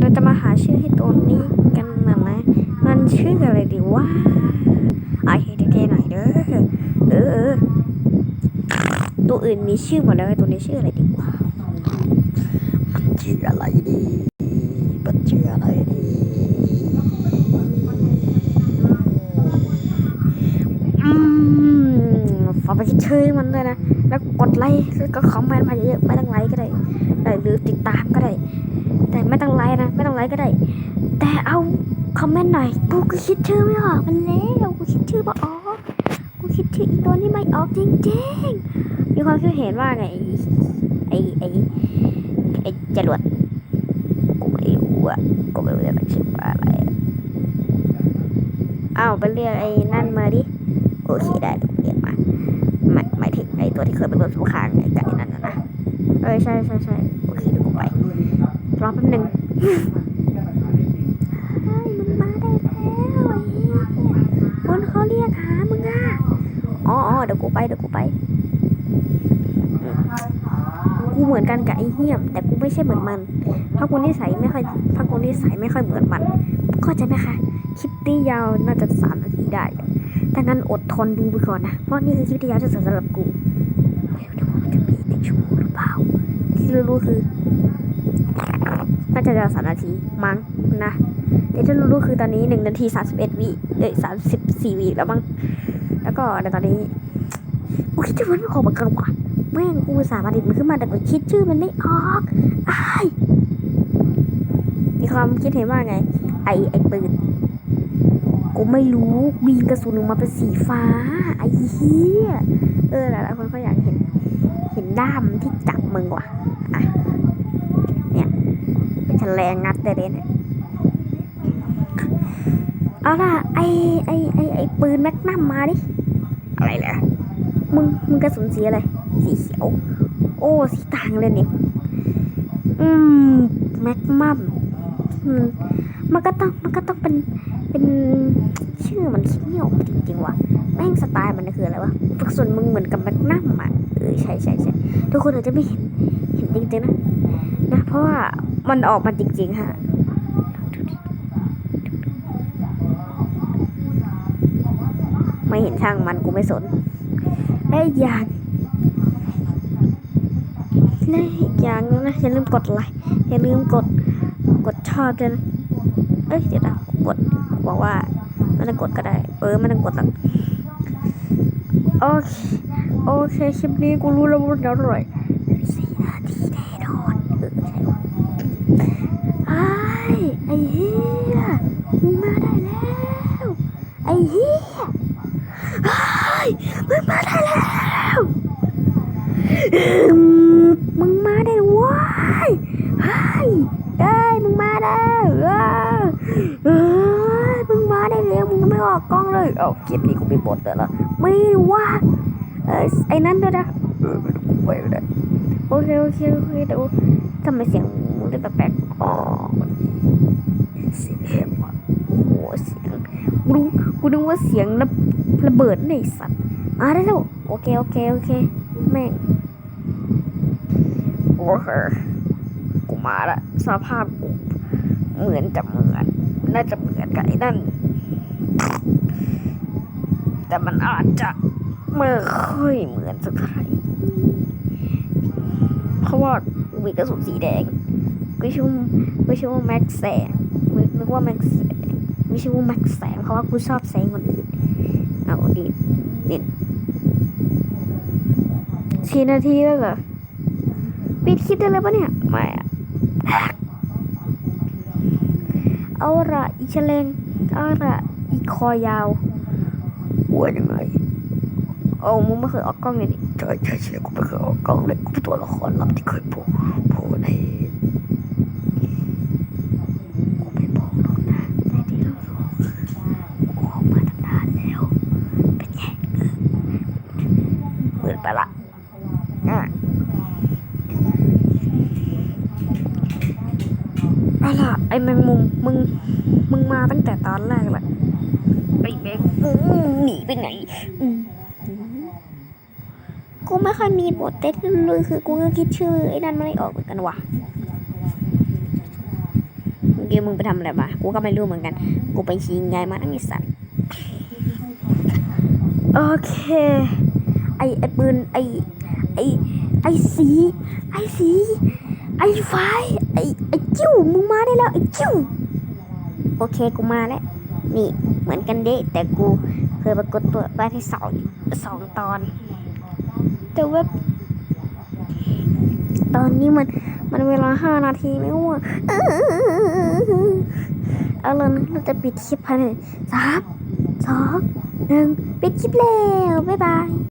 เราจะมาหาชื่อให้ตัวนี้กันนะนะ มันชื่ออะไรดีวะไอเฮดเกหน่อยเด้อ เออเออตัวอื่นมีชื่อหมดแล้วตัวนี้ชื่ออะไรดีวะชื่ออะไรดี มันชื่ออะไรดี อืม ฝากไปคิดชื่อมันด้วยนะ แล้วกดไลค์แล้วก็คอมเมนต์มาเยอะๆไม่ต้องไลค์ก็ได้หรือติดตามก็ได้ แต่ไม่ต้องไลค์นะไม่ต้องไลค์ก็ได้ แต่เอาคอมเมนต์หน่อยกูก็คิดชื่อไม่ออกมันแล้วกูคิดชื่อไม่ออกกูคิดชื่ออีตัวนี้ไม่ออกจริงๆมีความคิดเห็นว่าไงไอ้ไอ้ไอ้จรวดกูไม่รู้อะกูไม่รู้จะตั้งชื่อว่าอะไรอ้าวไปเรียกไอ้นั่นมาดิโอเคได้ ตัวที่เคยเป็นรถสงครามไอ้ไก่นั่นนะนะเออใช่ใช่ใช่โอเคเดี๋ยวกูไปรอแป๊บนึงเฮ้ยมึงมาได้แล้วไอ้เหี้ยคนเขาเรียกหามึงอะอ๋อเดี๋ยวกูไปเดี๋ยวกูไป กูเหมือนกันกับไอ้เหี้ยม แต่กูไม่ใช่เหมือนมัน เพราะกูนิสัยไม่ค่อยเพราะกูนิสัยไม่ค่อยเหมือนมันเข้าใจไหมคะ คลิปนี้ยาวน่าจะสามนาทีได้ แต่งั้นอดทนดูไปก่อนนะ เพราะนี่คือคลิปที่ยาวที่สุดสำหรับกูไม่รู้ว่ามันจะมีหนึ่งชั่วโมงหรือเปล่า ที่รู้ๆคือน่าจะยาวสามนาทีมั้งนะแต่ที่รู้ๆคือตอนนี้หนึ่งนาทีสามสิบเอ็ดวิเอ้ยสามสิบสี่วิแล้วมั้งแล้วก็ในตอนนี้กูคิดชื่อมันไม่ออกเหมือนกันว่ะแม่งกูสามารถดิดมันขึ้นมาแต่กูคิดชื่อมันไม่ออกอ้ายมีความคิดเห็นว่าไง ไอไอปืน กูไม่รู้บีนกระสุนออกมาเป็นสีฟ้าไอ้เหี้ยเออหลายๆคนเขาอยากเห็น เห็นด้ามที่จับมึงว่ะอะเนี่ยเป็นแฉลงงัดได้เลยเนี่ยเอาล่ะไอไอไอไอปืนแม็กนัมมาดิอะไรแหละมึงมึงกระสุนสีอะไรสีเขียว โอ้สีต่างเลยเนี่ยอืมแม็กนัมอื มันก็ต้องมันก็ต้องเป็นเป็นชื่อมันคิดไม่ออกจริงๆว่ะแม่งสไตล์มันคืออะไรวะส่วนมึงเหมือนกับแมกนัมอะเออใช่ใช่ใช่ทุกคนอาจจะไม่เห็นเห็นจริงๆนะนะเพราะว่ามันออกมาจริง ๆ ฮะไม่เห็นช่างมันกูไม่สนและอีกอย่างและอีกอย่างนึงนะอย่าลืมกดไลค์อย่าลืมกดกดชอบด้วยนะ เอ้ยเดี๋ยวนะกดบอกว่าไม่ต้องกดก็ได้ เออไม่ต้องกดหรอกโอเคโอเคคลิปนี้กูรู้แล้วว่าจะอร่อยสี่นาทีแน่นอนเออใช่ว่ะไอ้ไอ้เหี้ยมึงมาได้แล้วไอ้เหี้ยไอ้มึงมาได้แล้วอืมมึงมาได้เว้ายไอ้เอ้ยมึงมาแล้ว เออเอ้ยมึงมาได้แล้วมึงไม่ออกกล้องเลยเอาคลิปนี้กูไปบดแต่ละไม่ว่าเออไอ้นั่นด้วยนะเออไม่ต้องไปก็ได้โอเคโอเคโอเคเดี๋ยวทำไมเสียงมึงได้แปลกๆอ๋อเสียงว่ะโอ้เสียงกูรู้กูนึกว่าเสียงระระเบิดในสัตว์มาได้แล้วโอเคโอเคโอเคแม่งโอเคกูมาละสภาพกูเหมือนจะเหมือน น่าจะเหมือนกับไอ้นั่น แต่มันอาจจะไม่ค่อยเหมือนสักเท่าไหร่เพราะว่ามีกระสุนสีแดงไม่ใช่ว่าไม่ใช่ว่าแม็กแสงไม่นึกว่าแม็กแสงไม่ใช่ว่าแม็กแสงเพราะว่ากูชอบแสงคนอื่นเอาดิดิสี่นาทีแล้วเหรอปิดคลิปได้เลยปะเนี่ย ไม่อะ เอาละอีเฉลนเอาละอีคอยาวว่ายังไงเอามึงไม่เคยออกกล้องเลยนี่ใช่ใช่ใช่กูไม่เคยออกกล้องเลยกูเป็นตัวละครลับที่เคยโผล่โผล่ในกูไม่บอกหรอกนะแต่ที่เรารู้กูออกมาตั้งนานแล้ว เป็นไง เหมือนไปละอะเอาล่ะไอ้แมงมุมมึงมึงมาตั้งแต่ตอนแรกแหละไอ้แมงมุมหนีไปไหนอืมกูไม่ค่อยมีบทเต้นเลยคือกูก็คิดชื่อไอ้นั่นไม่ได้ออกเหมือนกันว่ะดิวมึงไปทำอะไรมากูก็ไม่รู้เหมือนกัน กูไปชิงไงมาทั้งไอ้สัตว์โอเค ไอไอปืนไอไอไอสี ไอสี ไอไฟไอไอจิ้วมึงมาได้แล้วไอจิ้วโอเคกูมาแล้วนี่เหมือนกันเด้แต่กูเคยปรากฏตัวไปที่สองสองตอน แต่ว่าตอนนี้มันมันเวลาห้านาทีแล้วอะเอาลยนะเราจะปิดคลิปภายในสามสองหนึ่งปิดคลิปแล้ว บ๊ายบาย